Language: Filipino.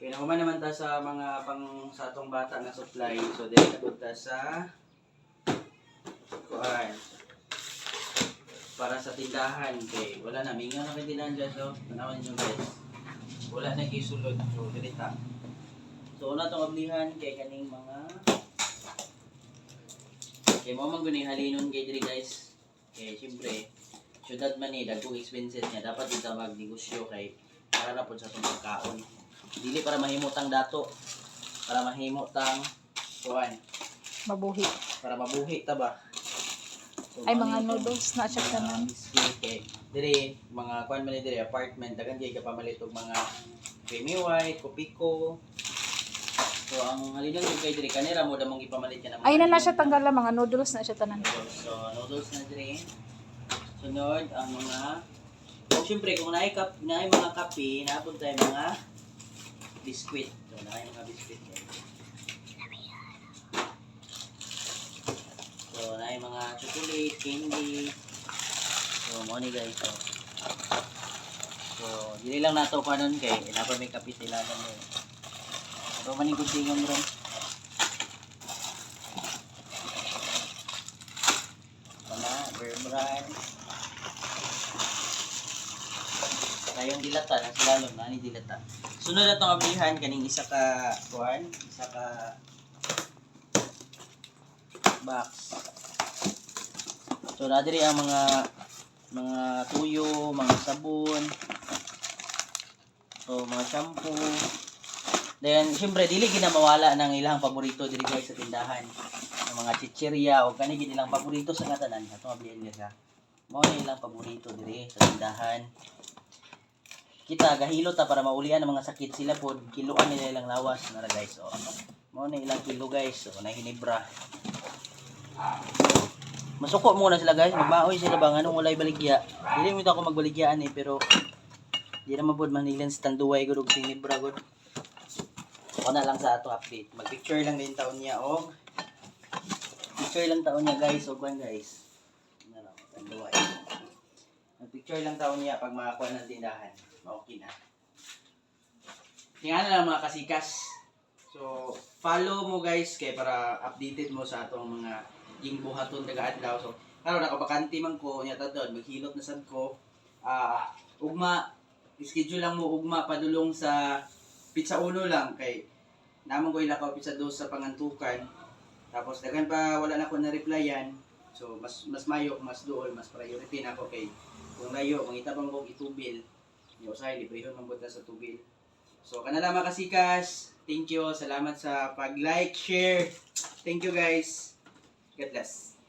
Kaya nakuman naman ta sa mga pang sa atong bata nga supply. So dili ka ta sa kuan para sa tindahan. Kay wala na. Mingaw na kay tindahan dyan so tanawan niyo guys. Wala na gisulod so dili ta so una tong ablihan kay kaning mga kay mo man guning halinon kay diri guys. Kay syempre syudad man ni dagkong expenses niya. Dapat kita magnegosyo kay para na pud sa atong pagkaon dili para mahimutang dato para mahimutang kuan Mabuhi. para mabuhi ta ba So, Ay, mga noodles na siya tanan. kay diri mga kuan man diri apartment daghan kay kapamalit og mga creamy white, kopiko. So ang halidan ko kay diri kanira mo damong ipamalit ang Ay, na na siya tanggal lang. Mga noodles na siya tanan. So noodles na diri. Sunod ang mga Oh, syempre kung naay kap naay mga kape, naapod tayo mga biscuit. So naay mga biscuit. guys. So naay mga chocolate, candy. So mo guys. So, so dili lang nato kanon kay inapa may kan mo. Pero maning kuntingon ron. Wala, bear brand. Kayong dilata, ang silalom na ni dilata. Sunod na itong ablihan, kaning isa ka, kuhan, isa ka box. So, nadiri ang mga mga tuyo, mga sabon, so mga shampoo. Then, syempre, dili ginamawala ng ilang paborito diri guys sa tindahan. Ang mga chichirya o kani gid ilang paborito sa katanan. Ato ablihan siya. Mao ni ilang paborito diri sa tindahan. Kita gahilo ta para maulian ang mga sakit sila pod kiluan nila ilang lawas na guys. So, mao ni ilang kilo guys. So, na hinibra. Masuko muna sila guys, magmaoy sila ba anong walay baligya. Dili mo ako magbaligyaan eh, pero di naman pod manilan sa tanduway gud og sinibra gud. Ako na lang sa ato update. Mag-picture lang din taon niya og picture lang taon niya guys, og kwan guys. Ano lang, tanduway. Mag-picture lang taon niya pag makakuha ng tindahan. Okay na. Tingnan na lang mga kasikas. So, follow mo guys kay para updated mo sa atong mga yung buhaton daga adlaw. So, karon nakabakanti man ko nya tadon maghilot na sad ko. Ah, ugma schedule lang mo ugma padulong sa pizza uno lang kay namon ko ilakaw pizza dos sa pangantukan. Tapos daghan pa wala na ko na replyan. So mas mas mayo, mas duol, mas priority na ako kay kung layo, mangita pang kog itubil. Yo say librehon man buta sa tubil. So kana lang mga kasikas. Thank you. Salamat sa pag-like, share. Thank you guys. God bless.